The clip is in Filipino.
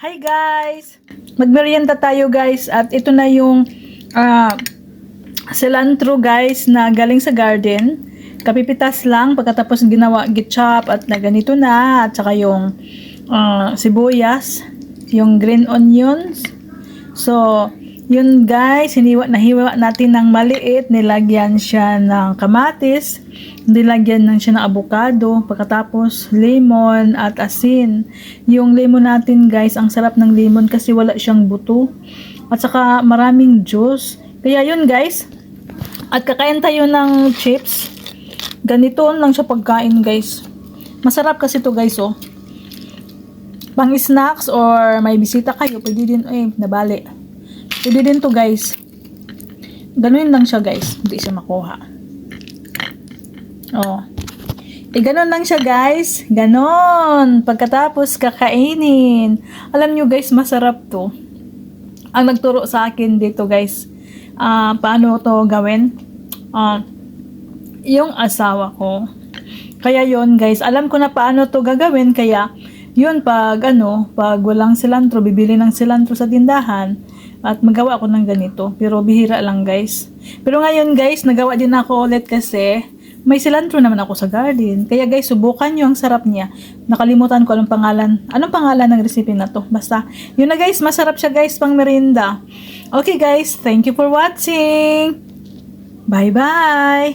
Hi guys! Magmerienda tayo guys at ito na yung ah, cilantro guys na galing sa garden. Kapipitas lang pagkatapos ginawa gitchop at na ganito na at saka yung ah, sibuyas, yung green onions. So, yun guys, hiniwa, nahiwa natin ng maliit, nilagyan siya ng kamatis, nilagyan ng siya ng avocado, pagkatapos lemon at asin. Yung lemon natin guys, ang sarap ng lemon kasi wala siyang buto. At saka maraming juice. Kaya yun guys, at kakain tayo ng chips. Ganito lang siya pagkain guys. Masarap kasi to guys oh. Pang snacks or may bisita kayo, pwede din, eh, nabali. Pwede din to guys. Ganun lang siya guys. Hindi siya makuha. Oh. Eh, ganun lang siya guys. Ganon. Pagkatapos kakainin. Alam nyo guys, masarap to. Ang nagturo sa akin dito guys. ah paano to gawin? Ah, yung asawa ko. Kaya yon guys, alam ko na paano to gagawin kaya yun pag ano, pag walang cilantro, bibili ng cilantro sa tindahan at magawa ako ng ganito. Pero bihira lang guys. Pero ngayon guys, nagawa din ako ulit kasi may cilantro naman ako sa garden. Kaya guys, subukan nyo ang sarap niya. Nakalimutan ko anong pangalan. Anong pangalan ng recipe na to? Basta, yun na guys, masarap siya guys pang merinda. Okay guys, thank you for watching. Bye-bye!